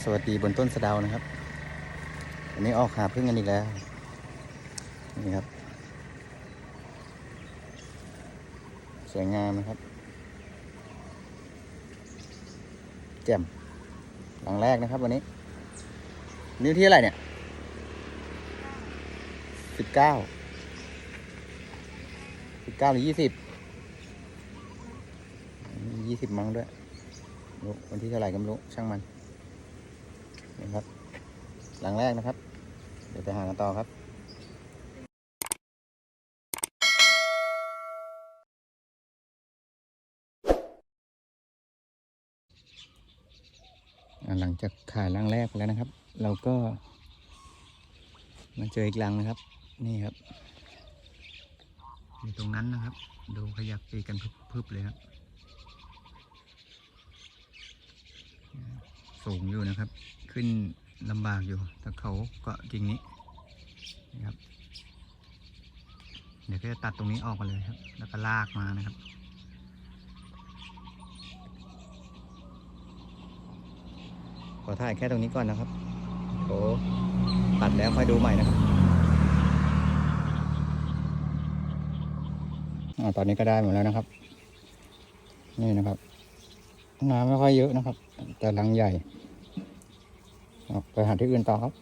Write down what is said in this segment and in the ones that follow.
สวัสดีบนต้นสะเดานะครับ อันนี้ออกหาพึ่งกันอีกแล้ว นี่ครับ สวยงามนะครับ แจ่มหลังแรกนะครับวันนี้ นิ้วที่อะไรเนี่ยสิบเก้าสิบเก้าหรือยี่สิบยี่สิบมั้งด้วยวันที่เท่าไหร่ก็ไม่รู้ช่างมัน นี่ครับ หลังแรกนะครับ เดี๋ยวไปหากันต่อครับหลังจากขายรังแรกไปแล้วนะครับ เราก็มาเจออีกรังนะครับ นี่ครับอยู่ตรงนั้นนะครับ ดูขยับปีกกันพึบๆเลยครับ สูงอยู่นะครับ ขึ้นลำบากอยู่แต่เขาเกาะกิ่งนี้นะครับ เดี๋ยวก็จะตัดตรงนี้ออกมาเลยครับ แล้วก็ลากมานะครับขอถ่ายแค่ตรงนี้ก่อนนะครับโอ้ตัดแล้วค่อยดูใหม่นะครับอาตอนนี้ก็ได้หมดแล้วนะครับ นี่นะครับ น้ำไม่ค่อยเยอะนะครับ แต่ลังใหญ่ ไปหาที่อื่นต่อครับ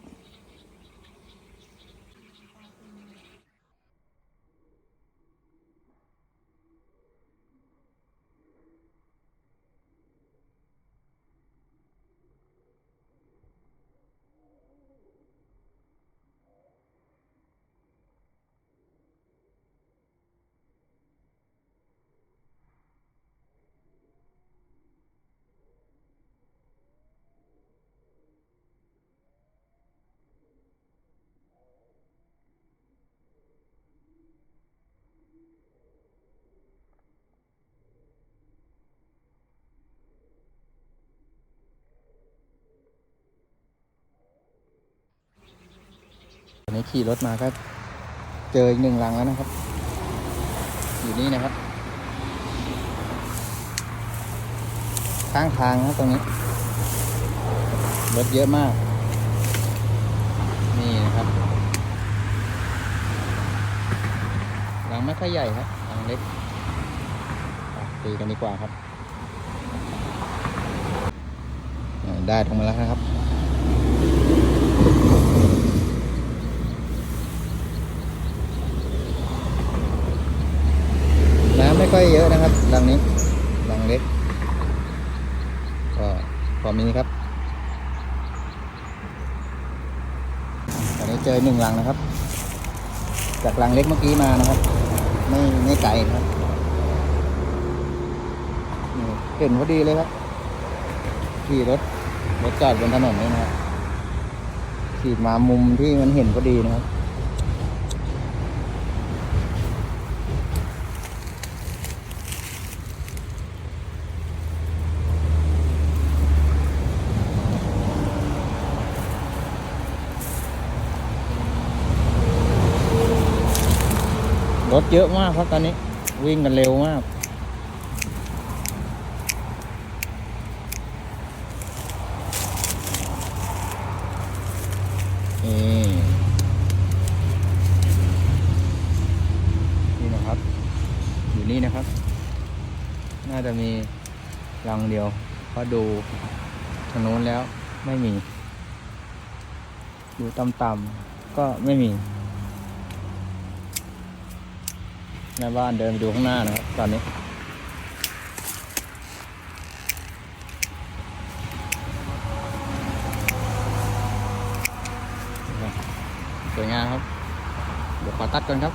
ตอนนี้ขี่รถมาก็เจออีกหนึ่งรังแล้วนะครับ อยู่นี่นะครับ ข้างทางนะครับตรงนี้ รถเยอะมาก นี่นะครับ รังไม่ค่อยใหญ่ครับรังเล็กตีกันดีกว่าครับ ได้ตรงมาแล้วนะครับ น้ำไม่ค่อยเยอะนะครับรังนี้รังเล็ก ก็ พอมีครับตอนนี้เจอหนึ่งรังนะครับ จากรังเล็กเมื่อกี้มานะครับ ไม่ไม่ไกลครับเห็นพอดีเลยครับ ขี่รถรถจอดบนถนนนี่นะครับ ขี่มามุมที่มันเห็นพอดีนะครับ รถเยอะมากครับตอนนี้ วิ่งกันเร็วมากนี่นี่นะครับ อยู่นี่นะครับ น่าจะมีรังเดียวเพราะดูทางโน้นแล้วไม่มี ดูต่ำๆก็ไม่มี แม่บ้านเดินไปดูข้างหน้านะครับ ตอนนี้ สวยงามครับ เดี๋ยวขอตัดก่อนครับ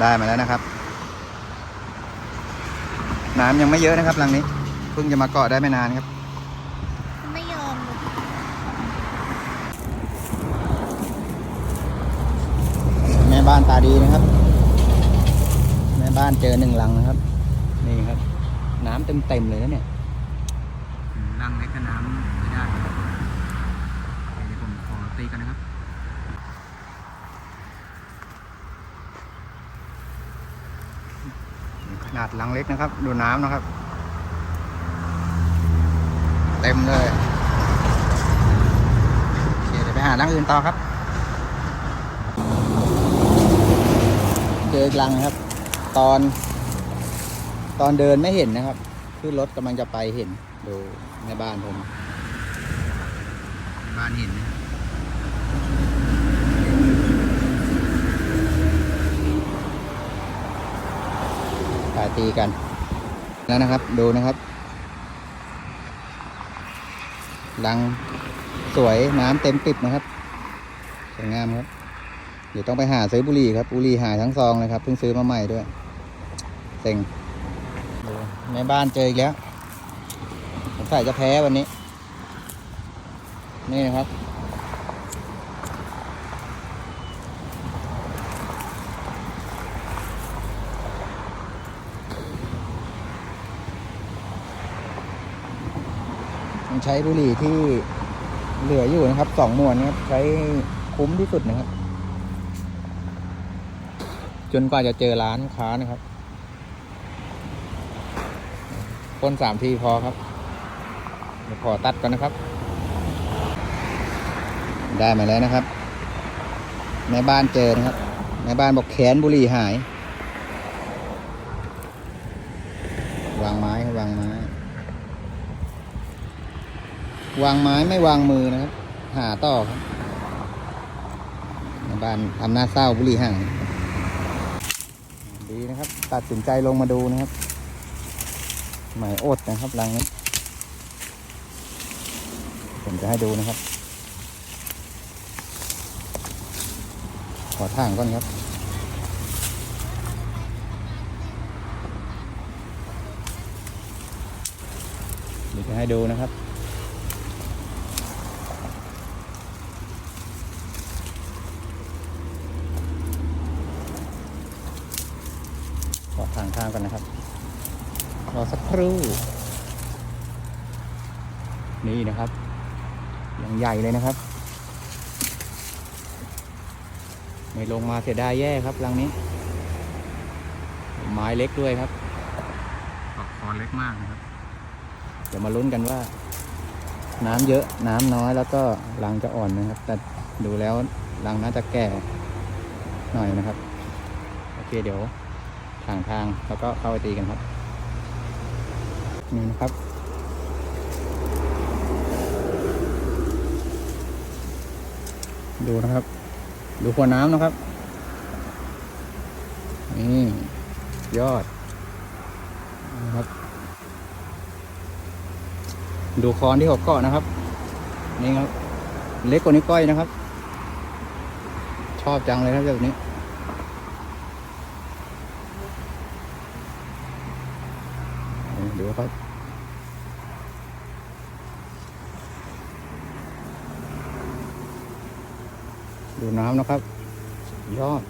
ได้มาแล้วนะครับ น้ำยังไม่เยอะนะครับรังนี้ เพิ่งจะมาเกาะได้ไม่นานครับ ไม่ยอมเลยแม่บ้านตาดีนะครับ แม่บ้านเจอหนึ่งลังนะครับ นี่ครับ น้ำเต็มเต็มๆเลยนะเนี่ยลังเล็กก็น้ำไม่ได้ครับเดี๋ยวผมขอตีกันนะครับ ขนาดลังเล็กนะครับ ดูน้ำนะครับ เต็มเลยโอเคเดี๋ยวไปหาลังอื่นต่อครับเจออีกลังครับ ตอน ตอนเดินไม่เห็นนะครับขึ้นรถกำลังจะไปเห็นดูในบ้านผม บ้านเห็นนะครับถ่าย ตีกัน แล้วนะครับดูนะครับลังสวยน้ำเต็มปิบนะครับสวยงามครับเดี๋ยวต้องไปหาซื้อบุหรี่ครับบุหรี่หายทั้งซองเลยครับเพิ่งซื้อมาใหม่ด้วยเซ็งแม่บ้านเจออีกแล้วสงสัยจะแพ้วันนี้ นี่นะครับ ต้องใช้บุหรี่ที่เหลืออยู่นะครับสองมวนนะครับ ใช้คุ้มที่สุดนะครับ จนกว่าจะเจอร้านค้านะครับพ่นสามทีพอครับขอตัดก่อนนะครับ ได้มาแล้วนะครับแม่บ้านเจอนะครับแม่บ้านบอกแขนบุหรี่หาย วางไม้วางไม้ วางไม้ไม่วางมือนะครับ หาต่อครับบ้านทำหน้าเศร้าบุรีห่ายดีนะครับ ตัดสินใจลงมาดูนะครับหมายอดนะครับรังนี้ ผมจะให้ดูนะครับ ขอทางก่อนครับเดี๋ยวจะให้ดูนะครับ ขอทางทาง ก่อนนะครับ รอสักครู่ นี่นะครับยังใหญ่เลยนะครับ ไม่ลงมาเสียดายแย่ครับรังนี้ ไม้เล็กด้วยครับปักคอเล็กมากนะครับ เดี๋ยวมาลุ้นกันว่า น้ำเยอะน้ำน้อยแล้วก็รังจะอ่อนนะครับ แต่ดูแล้วรังน่าจะแก่หน่อยนะครับ โอเคเดี๋ยว ทางทางแล้วก็เข้าไปตีกันครับนี่นะครับ ดูนะครับ ดูขวดน้ำนะครับ นี่ ยอดนะครับ ดูคอนที่หกเกาะนะครับ นี่ครับ เล็กกว่านี้วก้อยนะครับ ชอบจังเลยครับแบบนี้ ดูครับดูน้ำนะครับ ยอด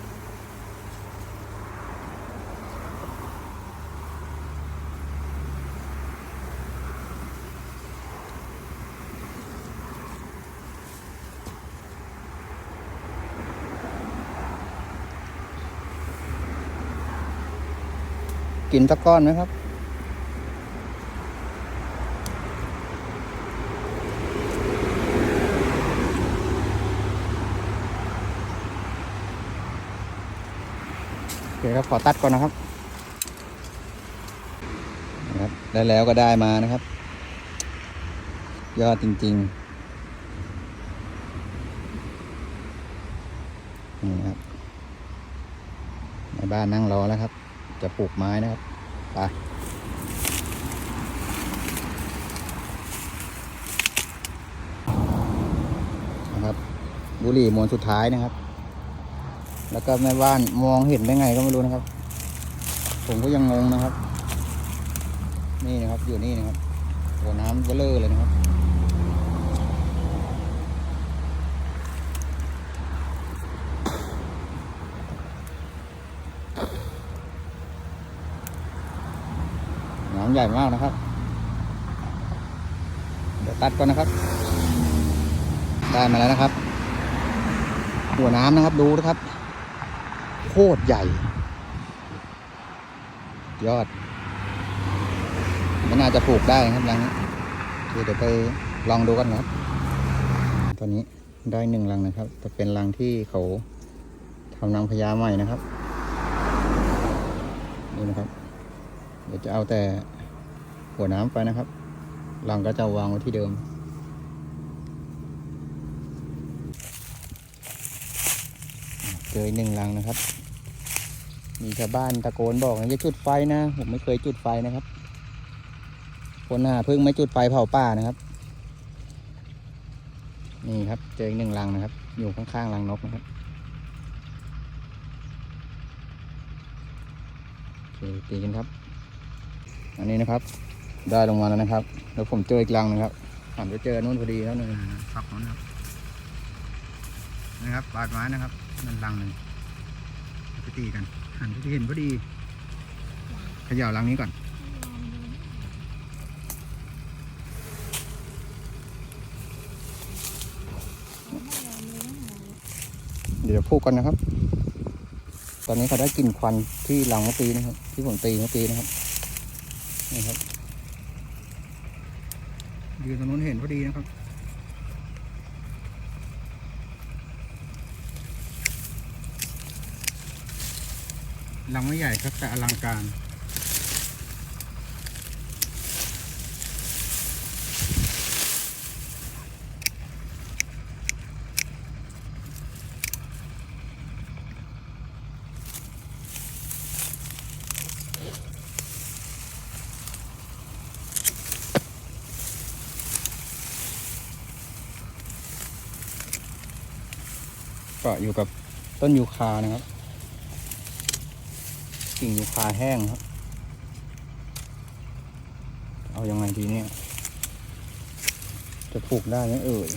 กินสักก้อนไหมครับ โอเคครับ ขอตัดก่อนนะครับนะครับ ได้แล้วก็ได้มานะครับ ยอดจริงๆนี่ครับในบ้านนั่งรอแล้วครับ จะปลูกไม้นะครับไปนะครับ บุหรี่มวนสุดท้ายนะครับ แล้วก็แม่บ้านมองเห็นได้ไงก็ไม่รู้นะครับ ผมก็ยังงงนะครับ นี่นะครับอยู่นี่นะครับหัวน้ำเบลอเลยนะครับ น้ำใหญ่มากนะครับ เดี๋ยวตัดก่อนนะครับ ได้มาแล้วนะครับ หัวน้ำนะครับดูนะครับ คตรใหญ่ ยอดไม่น่าจะปลูกได้นะครับรังนี้เดี๋ยวไปลองดูกันนะครับ ตอนนี้ได้หนึ่งรังนะครับแต่เป็นรังที่เขาทำนางพญาใหม่นะครับ นี่นะครับ เดี๋ยวจะเอาแต่หัวน้ำไปนะครับรังก็จะวางไว้ที่เดิมเจออีกหนึ่งรังนะครับ มีชาวบ้านตะโกนบอกอย่าจุดไฟนะ ผมไม่เคยจุดไฟนะครับ คนหาเพิ่งไม่จุดไฟเผาป่านะครับ นี่ครับ เจออีกหนึ่งรังนะครับ อยู่ข้างๆรังนกนะครับโอเคตีกันครับ อันนี้นะครับ ได้ลงมาแล้วนะครับ แล้วผมเจออีกรังหนึงครับหันไปเจอนู่นพอดีครับนี่ฝักนู้นครับนะครับบาดไม้นะครับนั่นรังหนึ่งไปตีกัน หันไปเห็นพอดี ขย่ารังนี้ก่อน เดี๋ยวพูดกันนะครับ ตอนนี้เขาได้กลิ่นควันที่รังเมื่อกี้นะครับ ที่ผมตีเมื่อกี้นะครับ นี่ครับ ยืนตรงนู้นเห็นพอดีนะครับ รังไม่ใหญ่ครับแต่อลังการ ก็อยู่กับต้นยูคานะครับ กิ่งยูคาแห้งครับ เอายังไงดีเนี่ย จะปลูกได้ไหมเอ่ย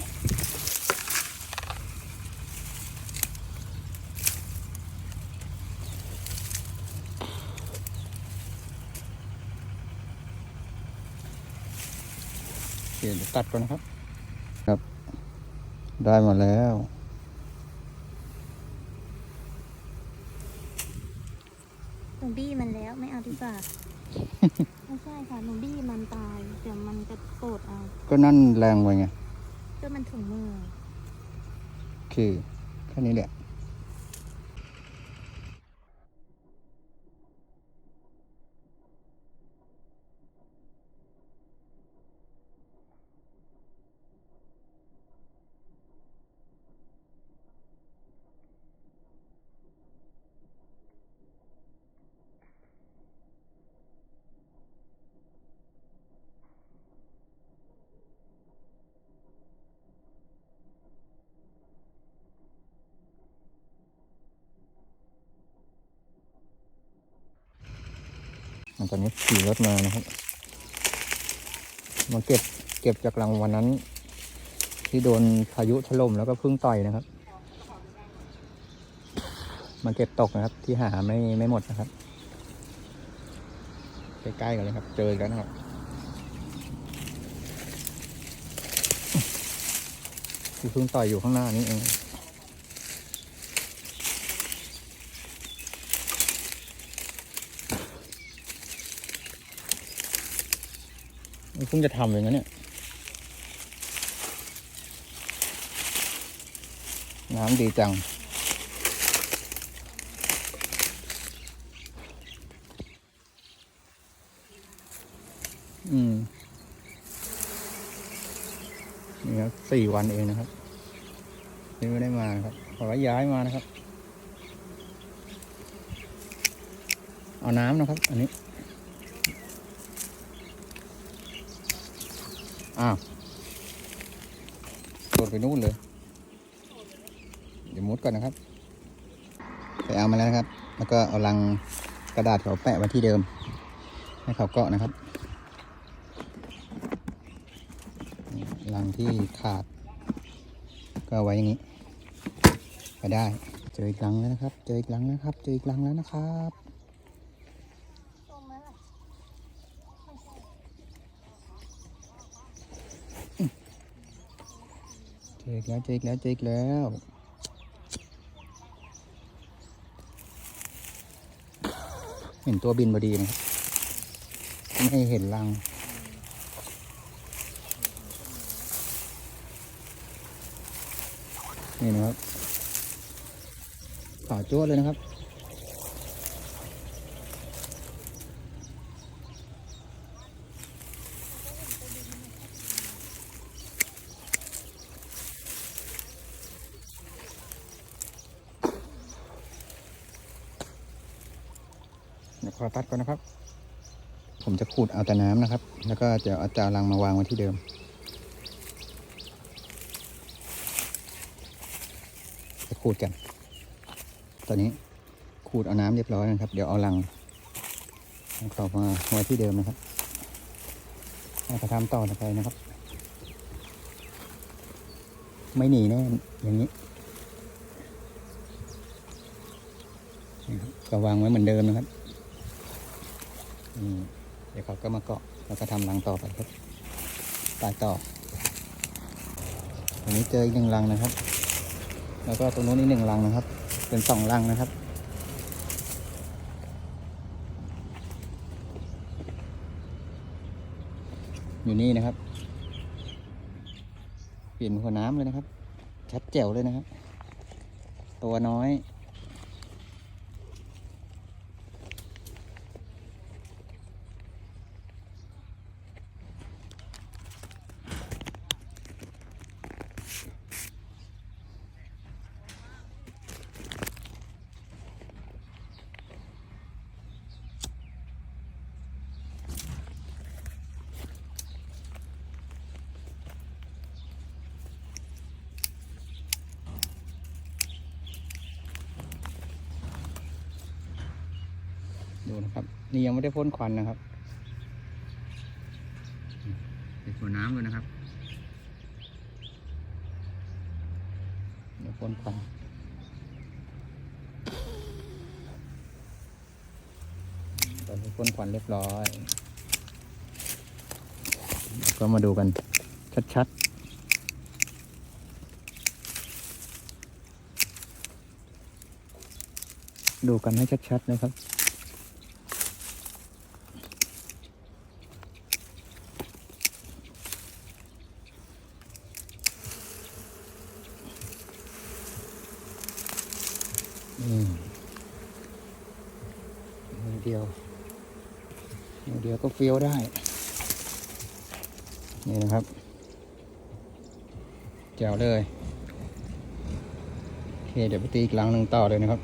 โอเคเดี๋ยวตัดก่อนนะครับ ครับ ได้มาแล้ว นูบี้มันแล้วไม่เอาดีกว่าไม่ใช่ค่ะหนูบี้มันตายเดี๋ยวมันจะโกรธเอาก็นั่นแรงไปไงก็มันถุงมือ โอเค แค่นี้แหละ ตอนนี้ขี่รถมานะครับ มาเก็บเก็บจากรังวันนั้น ที่โดนพายุถล่มแล้วก็พึ่งต่อยนะครับ มาเก็บตกนะครับ ที่หาไม่ไม่หมดนะครับใกล้ๆกันเลยครับ เจอกันนะครับที่พึ่งต่อยอยู่ข้างหน้านี้เอง เพิ่งจะทำเองนะเนี่ย น้ำดีจัง อืม นี่ครับสี่วันเองนะครับนี่ไม่ได้มาครับ ขอย้ายมานะครับ เอาน้ำนะครับ อันนี้ อ้าวโดดไปนู่นเลย เดี๋ยวมุดก่อนนะครับ ไปเอามาแล้วนะครับ แล้วก็เอาลังกระดาษเขาแปะไว้ที่เดิม ให้เขาเกาะนะครับ ลังที่ขาด ก็ไว้อย่างนี้ไปได้ เจออีกลังแล้วนะครับ เจออีกลังนะครับ เจออีกลังแล้วนะครับ ตรงไหมล่ะไม่ใช่ เจ ออีกแล้วเจออีกแล้วเจออีกแล้วเห็นตัวบินพอดีนะครับไม่เห็นรัง นี่นะครับขาวจ้วดเลยนะครับัดก่อนนะครับ ผมจะขูดเอาแต่น้ำนะครับ แล้วก็จะเอาจารังมาวางไว้ที่เดิม จะขูดกัน ตอนนี้ขูดเอาน้ำเรียบร้อยนะครับ เดี๋ยวเอารังเอาเขามาไว้ที่เดิมนะครับให้กระทำต่อไปนะครับ ไม่หนีแน่อย่างนี้ก็วางไว้เหมือนเดิมนะครับ เดี๋ยวเขาก็มาเกาะแล้วก็ทำรังต่อไปครับตายต่อตรงนี้เจออีกหนึ่งรังนะครับ แล้วก็ตรงนู้นอีกหนึ่งรังนะครับ เป็นสองรังนะครับอยู่นี่นะครับ เปลี่ยนหัวน้ำเลยนะครับ ชัดแจ๋วเลยนะครับ ตัวน้อย ยังไม่ได้พ่นควันนะครับเป็นหัวน้ำเลยนะครับเดี๋ยวพ่นควันตอนนี้พ่นควันเรียบร้อย ก็มาดูกันชัดๆดูกันให้ชัดๆนะครับ อืมมือเดียวมื อเดียวก็เฟี้ยวได้ นี่นะครับแจ๋วเลยโอเคเดี๋ยวไปตีอีกลังหนึ่งต่อเลยนะครับ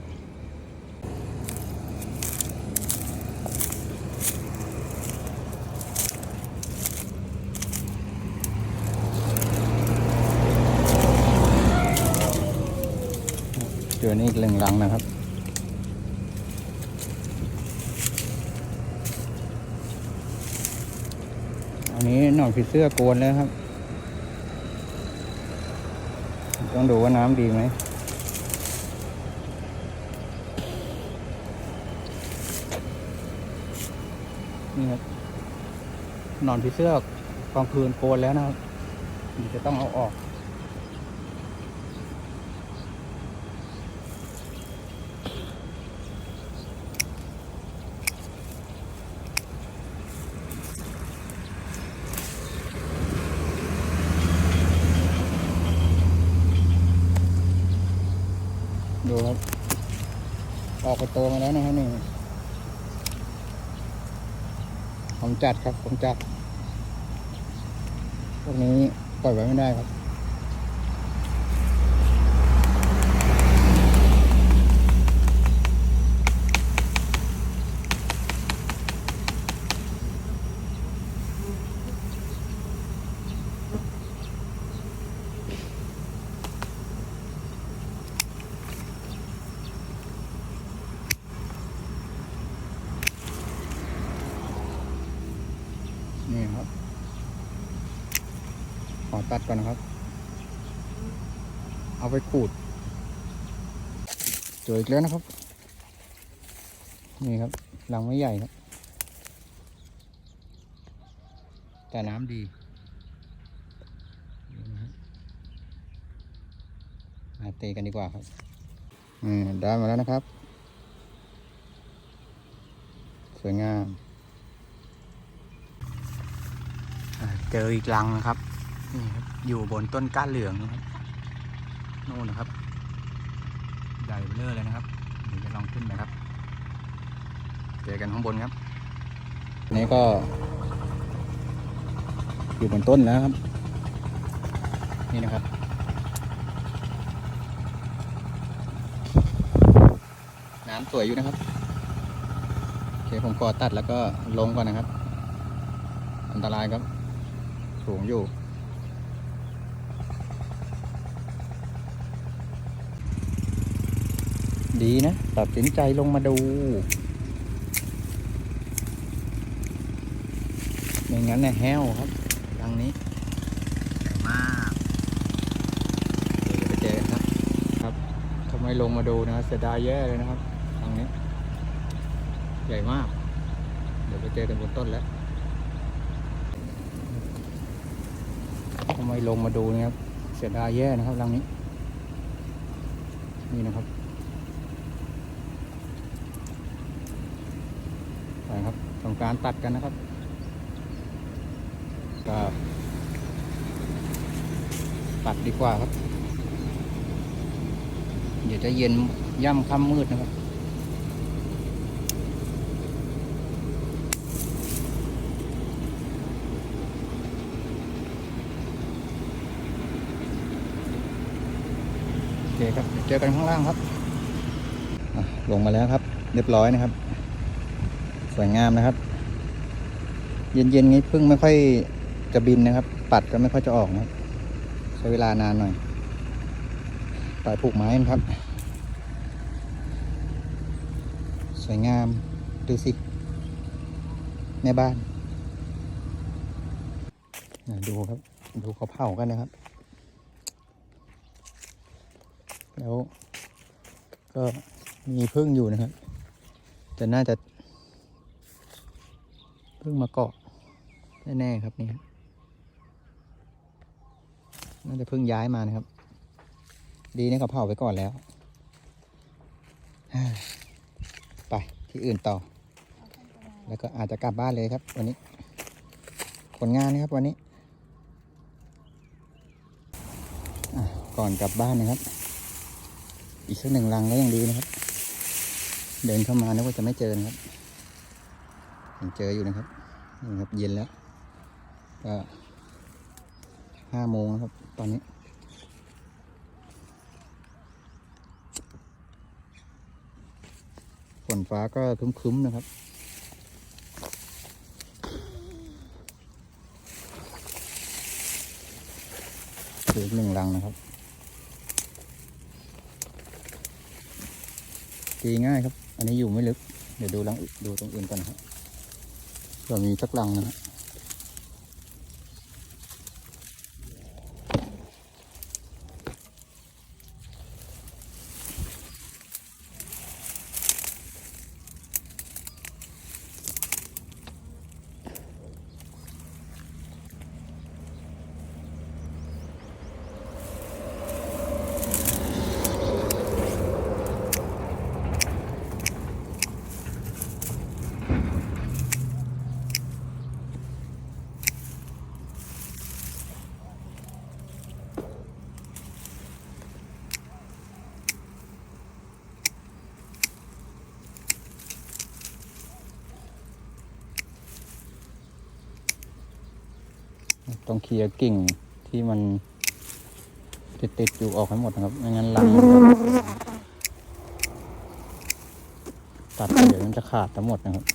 เจอนี่อีกหนึ่งลังนะครับ อั นี้หนอนผีเสื้อโกนแล้วครับ ต้องดูว่าน้ำดีไหมนี่ครับนอนผีเสื้อกลางคืนโกนแล้วนะครับมันจะต้องเอาออก ดูครับ ออกไปโตมาแล้วนะครับนี่ผมจัดครับผมจัด พวกนี้ปล่อยไว้ไม่ได้ครับ น อตัดก่อนนะครับ เอาไปขูด เจออีกแล้วนะครับ นี่ครับรังไม่ใหญ่ครับ แต่น้ำดีมาเตีกันดีกว่าครับอืมได้มาแล้วนะครับ สวยงามเจออีกรังนะครับนี่ครับ อยู่บนต้นก้านเหลืองนะครับนู่นนะครับ ญ่เบ้อเร่อเลยนะครับ เดี๋ยวจะลองขึ้นไปครับ เจอกันข้างบนครับ นี้ก็ อยู่บนต้นแล้วครับ นี่นะครับน้ำสวยอยู่นะครับ โอเคผมขอตัดแล้วก็ลงก่อนนะครับ อันตรายครับ สูงอยู่ ดีนะ ตัดสินใจลงมาดู ไม่งั้นเนี่ยแห้วครับรังนี้ใหญ่มากเดี๋ยวจะไปเจอกันครับ ครับทำไมลงมาดูนะเสียดายแย่เลยนะครับรังนี้ ใหญ่มาก เดี๋ยวไปเจอกันบนต้นแล้วทำไมลงมาดูนะครับ เสียดายแย่นะครับรังนี้ นี่นะครับ ไปครับทำ การตัดกันนะครับก็ตัดดีกว่าครับ เดี๋ยวจะเย็นย่ำค่ำมืดนะครับโอเคครับเจอกันข้างล่างครับลงมาแล้วครับ เรียบร้อยนะครับ สวยงามนะครับ เย็นๆนี้พึ่งไม่ค่อยจะบินนะครับ ปัดก็ไม่ค่อยจะออกนะครับ ใช้เวลานานหน่อยปลายผูกไม้นะครับ สวยงามดูสิแม่บ้านดูครับ ดูเขาเผากันนะครับ แล้วก็มีพึ่งอยู่นะครับจะน่าจะพึ่งมาเกาะ แน่ๆครับนี่ครับน่าจะเพึ่งย้ายมานะครับ ดีนะเขาเผาไปก่อนแล้ว ไปที่อื่นต่อ แล้วก็อาจจะกลับบ้านเลยครับ วันนี้ ผลงานนะครับวันนี้ก่อนกลับบ้านนะครับ อีกสักหนึ่งลังก็ยังดีนะครับ เดินเข้ามานึกว่าจะไม่เจอนะครับยังเจออยู่นะครับนี่ครับเย็นแล้ว ก็ห้าโมงครับ ตอนนี้ ฝนฟ้าก็คึ้มๆนะครับเหลือหนึ่งรังนะครับตีง่ายครับ อันนี้อยู่ไม่ลึก เดี๋ยวดูรังอื่นดูตรงอื่นก่อนครับเผื่อมีสักรังนะฮะ ต้องเคลียร์กิ่งที่มันติดติดอยู่ออกให้หมดนะครับไม่งั้นรังตัดไปเดี๋ยวมันจะขาดทั้งหมดนะครับ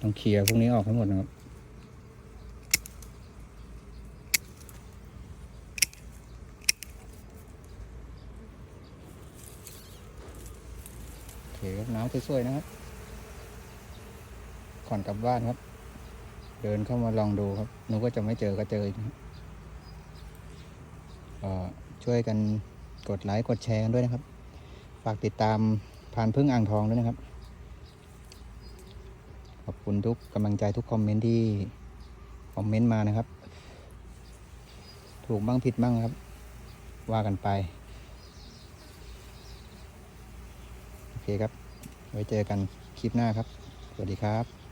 ต้องเคลียร์พวกนี้ออกให้หมดนะครับ เคน้ำสวยๆนะครับ ก่อนกลับบ้านครับ เดินเข้ามาลองดูครับนึกว่าจะไม่เจอก็เจออีกนะครับเอ่อช่วยกันกดไลค์กดแชร์กันด้วยนะครับ ฝากติดตามพานพึ่งอ่างทองด้วยนะครับ ขอบคุณทุกกำลังใจทุกคอมเมนต์ที่คอมเมนต์มานะครับ ถูกบ้างผิดบ้างครับ ว่ากันไป โอ เคครับ ไว้เจอกันคลิปหน้าครับ สวัสดีครับ